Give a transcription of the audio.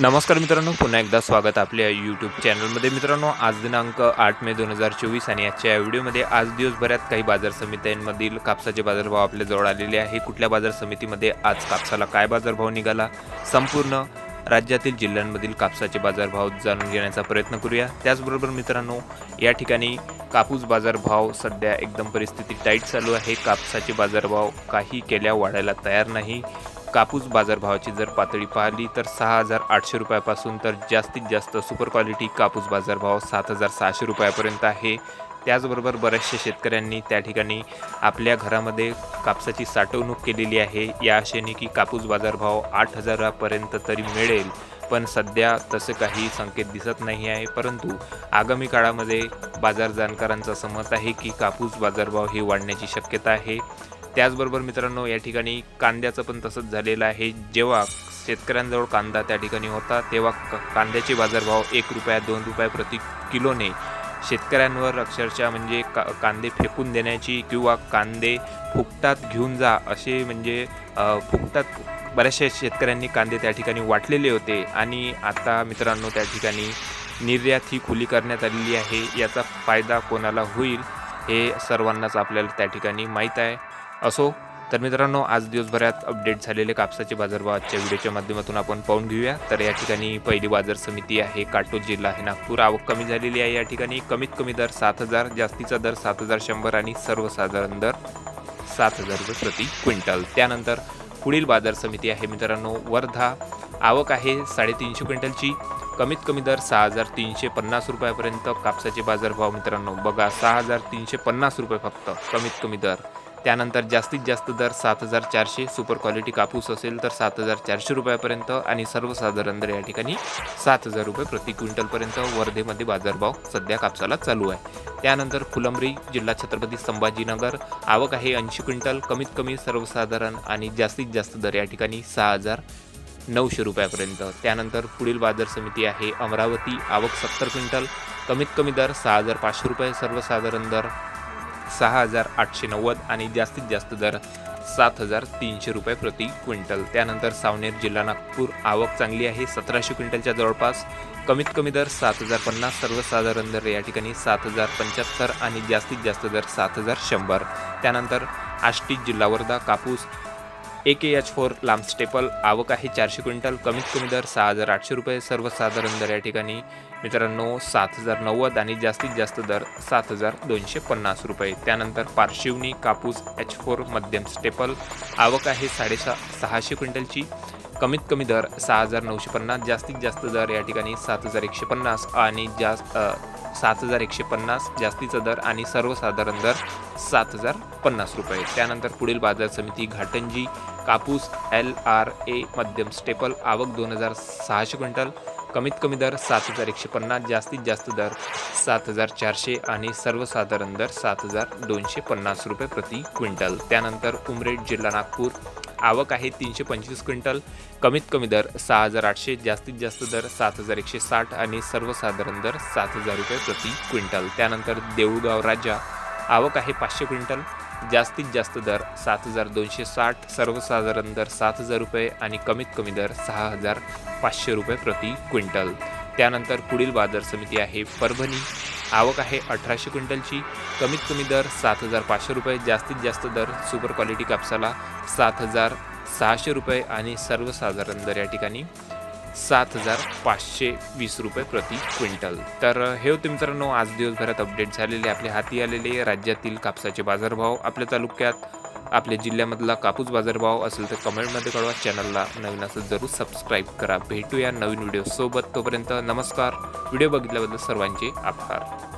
नमस्कार मित्रांनो पुन्हा एकदा स्वागत आपल्या यूट्यूब चॅनलमध्ये मित्रांनो आज दिनांक आठ मे दोन हजार चोवीस आणि आजच्या या व्हिडिओमध्ये आज दिवसभरात काही बाजार समित्यांमधील कापसाचे बाजारभाव आपल्या जवळ आलेले आहे. कुठल्या बाजार समितीमध्ये आज कापसाला काय बाजारभाव निघाला? संपूर्ण राज्यातील जिल्ह्यांमधील कापसाचे बाजारभाव जाणून घेण्याचा प्रयत्न करूया. त्याचबरोबर मित्रांनो या ठिकाणी कापूस बाजारभाव सध्या एकदम परिस्थिती टाईट चालू आहे. कापसाचे बाजारभाव काही केल्या वाढायला तयार नाही. कापूस बाजारभावाची जर पातळी पाहिली तर सहा हजार आठशे रुपयापासून तर जास्तीत जास्त सुपर क्वालिटी कापूस बाजारभाव सात हजार सहाशे रुपयापर्यंत आहे. त्याचबरोबर बऱ्याचशा शेतकऱ्यांनी त्या ठिकाणी आपल्या घरामध्ये कापसाची साठवणूक केलेली आहे. या आशेने की कापूस बाजारभाव आठ हजारापर्यंत तरी मिळेल पण सध्या तसे काही संकेत दिसत नाही आहे. परंतु आगामी काळामध्ये बाजार जाणकारांचं असं मत आहे की कापूस बाजारभाव हे वाढण्याची शक्यता आहे. त्याचबरोबर मित्रांनो या ठिकाणी कांद्याचं पण तसंच झालेलं आहे. जेव्हा शेतकऱ्यांजवळ कांदा त्या ठिकाणी होता तेव्हा क कांद्याचे बाजारभाव एक रुपया दोन रुपये प्रति किलोने शेतकऱ्यांवर अक्षरशः म्हणजे का कांदे फेकून देण्याची किंवा कांदे फुकटात घेऊन जा असे म्हणजे फुकटात बऱ्याचशा शेतकऱ्यांनी कांदे त्या ठिकाणी वाटलेले होते. आणि आता मित्रांनो त्या ठिकाणी निर्यात ही खुली करण्यात आलेली आहे. याचा फायदा कोणाला होईल हे सर्वांनाच आपल्याला त्या ठिकाणी माहीत आहे. असो तर मित्रांनो आज दिवसभरात अपडेट झालेले कापसाचे बाजारभाव आजच्या व्हिडिओच्या माध्यमातून आपण पाहून घेऊया. तर या ठिकाणी पहिली बाजार समिती आहे काटोल जिल्हा आहे नागपूर. आवक कमी झालेली आहे. या ठिकाणी कमीत कमी दर सात हजार जास्तीचा दर सात हजार शंभर आणि सर्वसाधारण दर सात हजार रुपये प्रति क्विंटल. त्यानंतर पुढील बाजार समिती आहे मित्रांनो वर्धा. आवक आहे साडेतीनशे क्विंटलची. कमीत कमी दर सहा हजार तीनशे पन्नास रुपयापर्यंत कापसाचे बाजारभाव मित्रांनो बघा सहा हजार तीनशे पन्नास रुपये फक्त कमीत कमी दर. त्यानंतर जास्तीत जास्त दर सात हजार चारशे सुपर क्वालिटी कापूस असेल तर सात हजार चारशे रुपयापर्यंत आणि सर्वसाधारण दर या ठिकाणी सात हजार रुपये प्रति क्विंटलपर्यंत वर्धेमध्ये बाजारभाव सध्या कापसाला चालू आहे. त्यानंतर फुलंब्री जिल्हा छत्रपती संभाजीनगर आवक आहे ऐंशी क्विंटल कमीत कमी सर्वसाधारण आणि जास्तीत जास्त दर या ठिकाणी सहा हजार नऊशे रुपयापर्यंत. त्यानंतर पुढील बाजार समिती आहे अमरावती आवक सत्तर क्विंटल कमीत कमी दर सहा हजार पाचशे रुपये सर्वसाधारण दर. सहा हजार आठशे नव्वद आणि जास्तीत जास्त दर सात हजार तीनशे रुपये प्रति क्विंटल. त्यानंतर सावनेर जिल्हा नागपूर आवक चांगली आहे. सतराशे क्विंटलच्या जवळपास कमीत कमी दर सात हजार पन्नास सर्वसाधारण दर या ठिकाणी सात हजार पंच्याहत्तर आणि जास्तीत जास्त दर सात हजार शंभर. त्यानंतर आष्टी जिल्हा वर्धा कापूस ए के एच फोर लांब स्टेपल आवक आहे चारशे क्विंटल. कमीत कमी दर सहा हजार आठशे रुपये. सर्वसाधारण दर या ठिकाणी मित्रांनो सात हजार नव्वद आणि जास्तीत जास्त दर सात हजार दोनशे पन्नास रुपये. त्यानंतर पारशिवनी कापूस एच फोर मध्यम स्टेपल आवक आहे साडेसहा सहाशे क्विंटलची. कमीत कमी दर सहा हजार नऊशे पन्नास. जास्तीत जास्त दर या ठिकाणी सात हजार एकशे पन्नास आणि जास्त सात हजार एकशे पन्नास. जास्तीचा दर आणि सर्वसाधारण दर सात हजार पन्नास रुपये. त्यानंतर पुढील बाजार समिती घाटंजी कापूस एल आर ए मध्यम स्टेपल आवक दोन हजार सहाशे क्विंटल कमीत कमी दर सात हजार एकशे पन्नास जास्तीत जास्त दर सात हजार चारशे आणि सर्वसाधारण दर सात हजार दोनशे पन्नास रुपये प्रति क्विंटल. त्यानंतर उमरेड जिल्हा नागपूर आवक आहे तीनशे पंचवीस क्विंटल कमीत कमी दर सहा हजार आठशे जास्तीत जास्त दर सात हजार एकशे साठ आणि सर्वसाधारण दर सात हजार रुपये प्रति क्विंटल. त्यानंतर देऊळगाव राजा आवक आहे पाचशे क्विंटल. जास्तीत जास्त दर सात हजार दोनशे साठ सर्वसाधारण दर सात हजार रुपये आणि कमीत कमी दर सहा हजार पाचशे रुपये प्रति क्विंटल. त्यानंतर पुढील बाजार समिती आहे परभणी. आवक आहे अठराशे क्विंटलची. कमीत कमी दर सात हजार पाचशे रुपये जास्तीत जास्त दर सुपर क्वालिटी कापसाला सात हजार सहाशे रुपये आणि सर्वसाधारण दर या ठिकाणी सात हजार पाचशे वीस रुपये प्रति क्विंटल. तर हे होते मित्रांनो आज दिवसभरात अपडेट झालेले आपले हाती आलेले राज्यातील कापसाचे बाजारभाव आपल्या तालुक्यात आपल्या जिल्ह्यामधला कापूस बाजारभाव असेल तर कमेंटमध्ये कळवा चॅनलला नवीन असं जरूर सबस्क्राईब करा. भेटूया नवीन व्हिडिओ सोबत. तोपर्यंत नमस्कार. व्हिडिओ बघितल्याबद्दल सर्वांचे आभार.